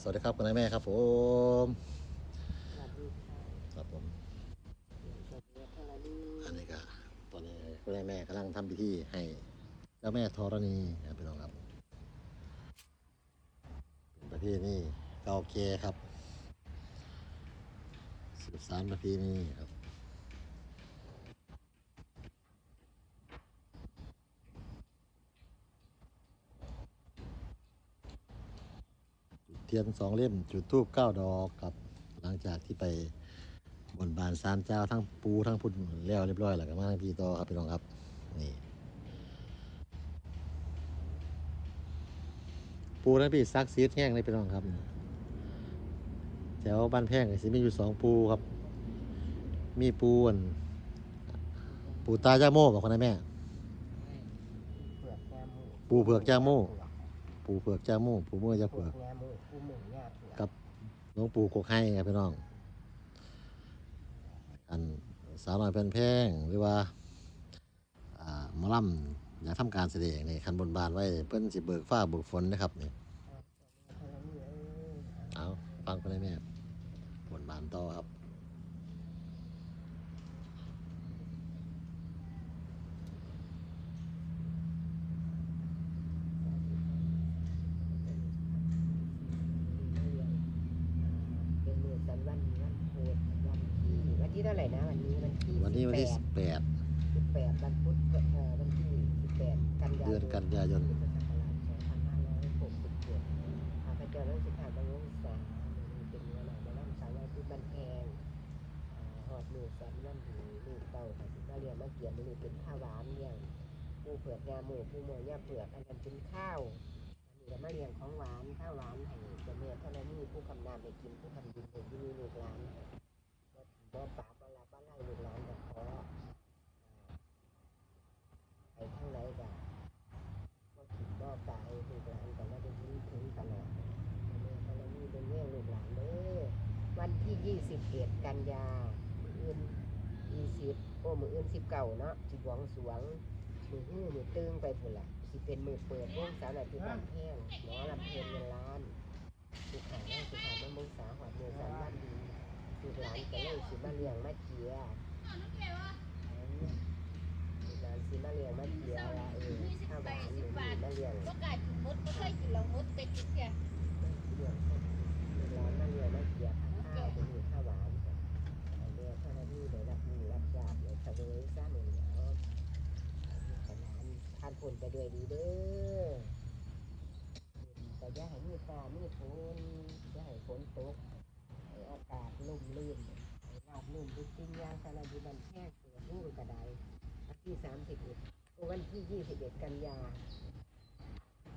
สวัสดีครับคุณนายแม่ครับผมครับผมอันนี้ก็ตอนนี้คุณนายแม่กำลังทำพิธีให้เจ้าแม่ธรณีครับพี่น้องครับเป็นประเพณีเก่าแก่ครับสืบสานประเพณีครับ เทียนสองเล่มจุดทูบเก้าดอกครับ หลังจากที่ไปบนบานสารเจ้าทั้งปูทั้งพุทธแล้วเรียบร้อยแล้วก็มาทั้งพี่ต่อครับพี่น้องครับนี่ปูทั้งพี่ซักซีดแห้งเลยพี่น้องครับแถวบ้านแพงสิมีอยู่สองปูครับ มีปูอันปูตาจ้าโม่บอกคนนะแม่ ปูเผือกจ้าโม่ ปูเผือกจ้าโม่ปูเมื่อจ้าเผืเผืออกกงาหมูปูหมูงาเผือกกับหลวงปู่กกให้ครับพี่น้อง อันสาวน้อยเป็นแพงหรือว่าอ่าหมอลำอยากทำการแสดงในคันบนบานไว้เพิ่นสิเบิกฟ้าเบิกฝนนะครับนี่เท่านั้นเองเอาฟังไปเลยแม่บนบานต่อครับ เป็นมือสันวันวันโพธวันที่วันที่ เท่าไหร่นะวันนี้วันที่วันนี้วันที่สิบแปด18สิบแปดวันพุธเอ่อวันที่สิบแปดกันยายนเดือนกันยายนพุทธศักราชสองพันห้าร้อยหกสิบเจ็ดข้าพเจ้านักศึกษาบรรลุสาเป็นเนื้อหนังจะนั่งสาวไว้ที่บ้านแพงอ่าหอดมือสันวันหูลูกเต้าค่ะสิมาเรียนมาเกี่ยมมือเป็นข้าวหวานเนี่ยผู้เผือกงาหมูผู้เมยาเผือกอันนั้นเป็นข้าวอันนี้ก็มาเลี้ยงของหวานข้าวหวานให้เจ้าแม่เท่านั้นนี่ผู้คำนามไปกินผู้คำดินผู้ที่มีลูกหลานบ่บ่ปราบบ่ลาบ่ไล่ลูกหลานก็ขออ่าไปทางไหนก็บ่ขิดบ่กายลูกหลานก็ไม่ได้ยินถึงตลอดเจ้าแม่เท่านั้นนี่เป็นเรื่องลูกหลานเด้อ วันที่21กันยามื้ออื่น20โอ้มื้ออื่น19เก่าเนาะสิบวงสวงมือหื้อมือตึงไปพุ่นละสิเป็นมือเปิดวงสาวหน่อยที่บ้านแห้งหมอลำเพลินเงินล้านสุขาได้สุขายได้มึงสาหอดเมือสันบ้านดีลูกหลานก็เลยสิมาเลี้ยงมาเจียลูกหลานสิมาเลี้ยงมาเจียละเออข้าวหวานหรือมาเลี้ยงก็กลายเป็นมดก็เคยกินเรามดไปกินแกเลี้ยงลูกหลานมาเลี้ยงมาเจียข้าวเป็นมือข้าวหวาน ไอเลี้ยงเท่านั้นนี่เลยรับมือรับทราบเลยวเสวยซะมือเหนียวลูกหลานทานผลไปด้วยดีเด้อแต่อย่าให้มีฟ้ามีฝนอย่าให้ฝนตกให้อากาศลุ่มลื่นให้ราบลื่นทุกสิ่งอย่างสารบุบันแค่เกิดรูกระไดวันที่สามสิบเอ็ดวันที่ยี่สิบเอ็ดกันยา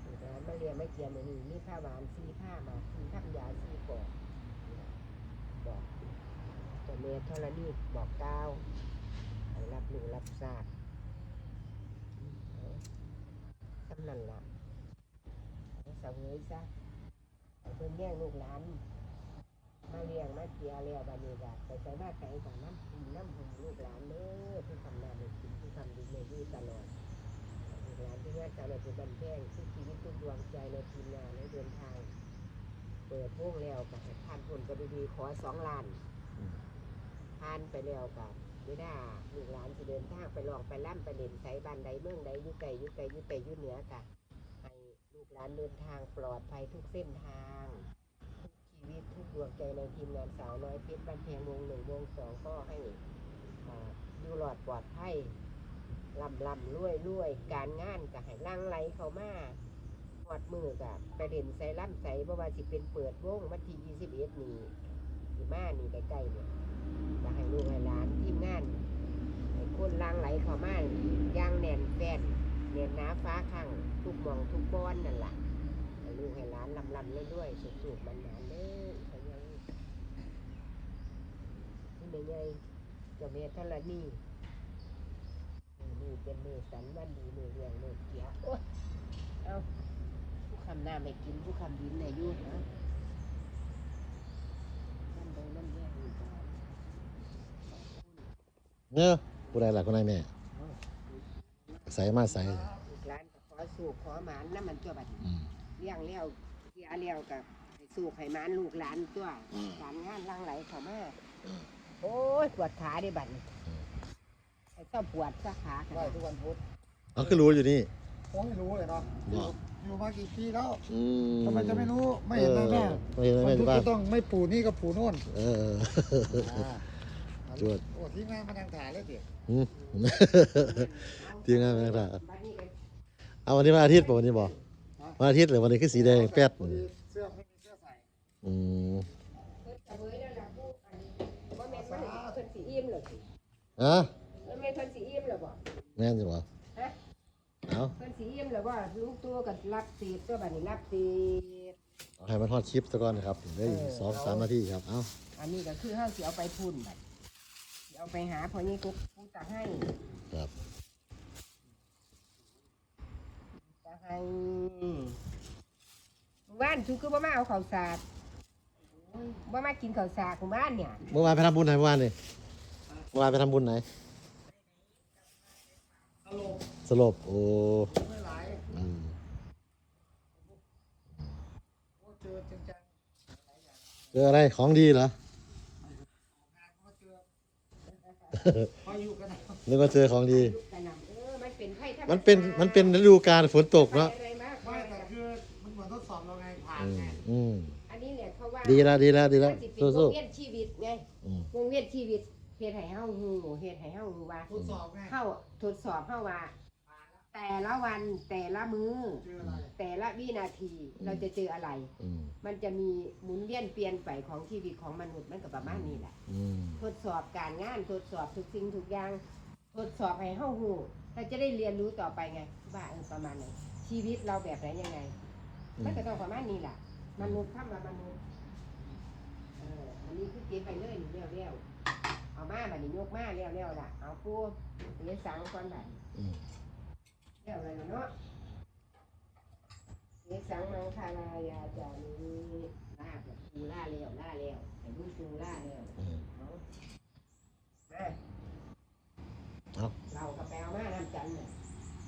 ลูกหลานมาเรียนไม่เกียมมือนี้มีผ้าหวานซีผ้ามาซีทับยาซีกอกบอก ตัวเมธรณีบอกก้าวให้รับรู้รับทราบอืมเอาสำนันละเสวยซะเพิ่นแย่งลูกหลานมาเลี้ยงมาเกียเลี้ยบานีกะไปใส่มาไก่กับน้ำกินน้ำหุ่มลูกหลานเด้อผู้ทำนาในกินผู้ทำดีในยู่ตลอดลูกหลานที่งานจากในเป็นบันแพงทุกชีวิตทุกดวงใจในทีมงานในเดินทาง เปิดวงแล้วกับผ่านผลก็ดีๆขอสองล้าน ผ่านไปแล้วกับไม่ได้ลูกหลานจะเดินทางไปลองไปล่ำไปเล่นไสบ้านใดเมืองใดอยุ่ไกลอยุ่ไกลอยุ่ไกลอยุ่เหนือกะให้ลูกหลานเดินทางปลอดภัยทุกเส้นทางทุกชีวิตทุกดวงใจในทีมงานสาวน้อยเพชรบ้านเพียงวงหนึ่งวงสองก็ให้อยู่หลอดปลอดภัยลำลำรวยรวยการงานก็ให้ล่างไหลเขามาหอดมือกับไปเด่นใส่ล่ำใส่เพราะว่าสิเป็นเปิดวงวันที่ยี่สิบเอ็ดนี่ สิมานี่ใกล้ๆเนี่ยจะให้ลูกให้หลานทีมงานให้คนลางไหลเข้ามาย่างแน่นแฟนเรียนน้าฟ้าข้างทุกหมองทุกบอนนั่นแหละให้ลูกให้หลานลำลำเรื่อยๆสุกๆมันนานเด้อเขายังนี่ไม่ไงเจ้าเมธรณีนี่เป็นมือสันวันดีมือเรียงมือเกียโอ๊ยเอาผู้คำหน้าไม่กินผู้คำดินอายุนะนั่นตรงนั่นแย่ดีกว่า เนอะผู้ใดหลักคุณนายแม่ใส่มาใส่ลูกหลานก็ขอสู่ขอหมานน้ำมันเจ้าบัดอืม เลี้ยงเลี้ยวเสียเลี้ยวกับสูกให้หมานลูกหลานตัวอืมหลานงานหลังไหลเข้ามาอืม โอ้ยปวดขาได้บัดนี้อืมไอ้เจ้าปวดซะขาขไหว้นาดทุกวันพุธเอาคือรู้อยู่นี่ผมไม่รู้เลยเนาะบอกอยู่มากี่ปีแล้วอืมทำไมจะไม่รู้ไม่เห็นหน้าแม่ไม่เห็นหน้าวัแม่นพุที่ธบ้านก็ต้องไม่ปู่นี่ก็ปู่โน่นเออ อ่า จวดโอ้ที่งานมาทางถ่ายเลยสิอืม ทีมงานเป็นไงล่ะบัดนี้ก็เอาวันนี้วันอาทิตย์ป่ะวันนี้บอกวันอาทิตย์หรือวันนี้คือสีแดงแป๊ดพอดีเสื้อไม่มีเสื้อใส่อืมเพิ่นจะเว้ยแล้วล่ะผู้อันนี้บ่แม่นมันเพิ่นสิอิ่มเหรอสิอะบ่แม่นเพิ่นสิอิ่มเหรอบ่แม่นสิบ่ฮะเอาเพิ่นสิอิ่มเหรอบ่ลูกตัวก็รับเศษตัวบัดนี้รับเศษเอาให้มันทอดชิปซะก่อนนะครับได้อีกสองสามนาทีครับ เอาอันนี้ก็คือเฮาสิเอาไปพุ่นบัดสิ เอาไปหาพ่อนี่กุ๊กผู้ตาให้ครับตาให้บ้านทุกคือบ่มาเอาข้าวสารบ่มากินข้าวสารของบ้านเนี่ยเมื่อวานไปทำบุญไหนเมื่อวานนี่เมื่อวานไปทำบุญไหนตลกสลบโอ้ไม่หลายอืมโอ้เจอจังจังเจออะไรของดีเหรอ งานก็เจอพออยู่กั นนะนึกว่าเจอของดีลูกกระหน่ำเออมันเป็นไผ่ธรรมมันเป็นมันเป็นฤดูกาลฝนตกไผ่เนาะอะไรมากไม่แต่คือมันเหมือนทดสอบเราไงผ่านอืมไงอืมอันนี้เนี่ยเขาว่าดีแล้วดีแล้วดีแล้วมันสิเป็นวสู้งเวียนชีวิตไงๆอืมวงเวียนชีวิตเฮ็ดให้เฮาฮู้เฮ็ดให้เฮารู้ว่าทดสอบไงเฮาทดสอบเฮาว่า แต่ละวันแต่ละมื้อเจออะไรแต่ละวินาทีเราจะเจออะไร อืมมันจะมีหมุนเวียนเปลี่ยนไปของชีวิตของมนุษย์มันก็ประมาณนี้แหละ อืมทดสอบการงานทดสอบทุกสิ่งทุกอย่าง ทดสอบให้เฮาฮู้เราจะได้เรียนรู้ต่อไปไงว่าเออประมาณไหนชีวิตเราแบบไหนยังไงมันก็ต้องประมาณนี้แหละมนุษย์ทำมามนุษย์เอออันนี้คือเก็บไปเลยนี่เรียวเรียวๆเอามาบัดนี้ยกมาเรียวเรียวๆล่ะเอาปูเลี้ยงสังก่อนบัดอืม เรียวเลยเนาะเลี้ยงสังมังคารายาจานี้ลาบล่ะปูล่าเรียวล่าเรียวไอ้ลูกปูล่าเรียวอืมเอามาเอาเรากับแปลมาน้ำจันทร์น่ะ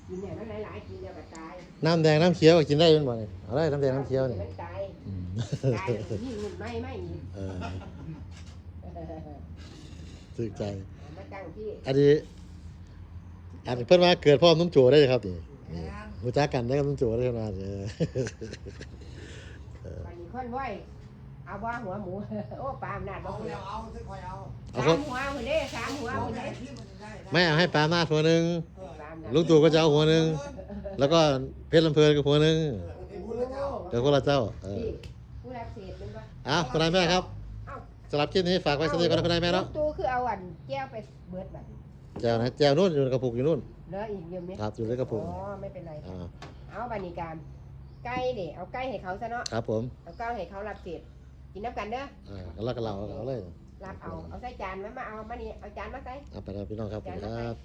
กินเนี่ยมันหลายๆกินเดียวก็ตายน้ำแดงน้ำเขียวก็กินได้เป็นบ่เนี่ยเอาได้น้ำแดงน้ำเขียวนี่มันตายอืมตายเลยนี่มันไม่ไม่อีกเออสึกใจมาตั้งที่อันนี้ อันนี้เพิ่นว่าเกิดพ่อน้ำโจได้ครับนี่นี่งานรู้จักกันได้กับน้ำโจได้ขนาดเออวันนี้ค่อนไหวเอาว่าหัวหมู โอ้ปลาอำนาจบอเอากเลยแล้วเอาซึ่งคอยเอาเอาสาคมนหัวคนนี้สามหัวเอาคนไงนี้ที่มันจะได้นะแม่เอาให้ปลาหน้าหัวหนึ่งเออปลาอำนาจลุงตู่ก็จะเอาหัวหนึ่งแล้วก็เพชรลำเพลินก็หัวหนึ่งเออพูดแล้วเจ้าเดี๋ยวคนละเจ้าเออนี่ผู้รับเศษเป็นปะอ้าวคุณนายแม่ครับเอ้าสำหรับคลิปนี้ฝากไว้สักนิดก่อนนะคุณนายแม่เนาะลุงตู่คือเอาอันแก้วไปเบิดแบบ แจวนะแจวนู่นอยู่ในกระปุกอยู่นู่นเหลืออีกเยอะไหมครับอยู่ในกระอ๋ปุกอไม่เป็นไรอ่าเอาบานิการไก่เด็เอาไก่ให้เขาซะเนาะครับผมเอาไก่ให้เขารับเศษกินน้ำกันเด้ออ่าแล้วก็เราเอาเลยรับเอาเอาใส่จานไว้มาเอามานี่เอาจานมาใส่เอาไปแล้วพี่น้องครับสวัสดีครับ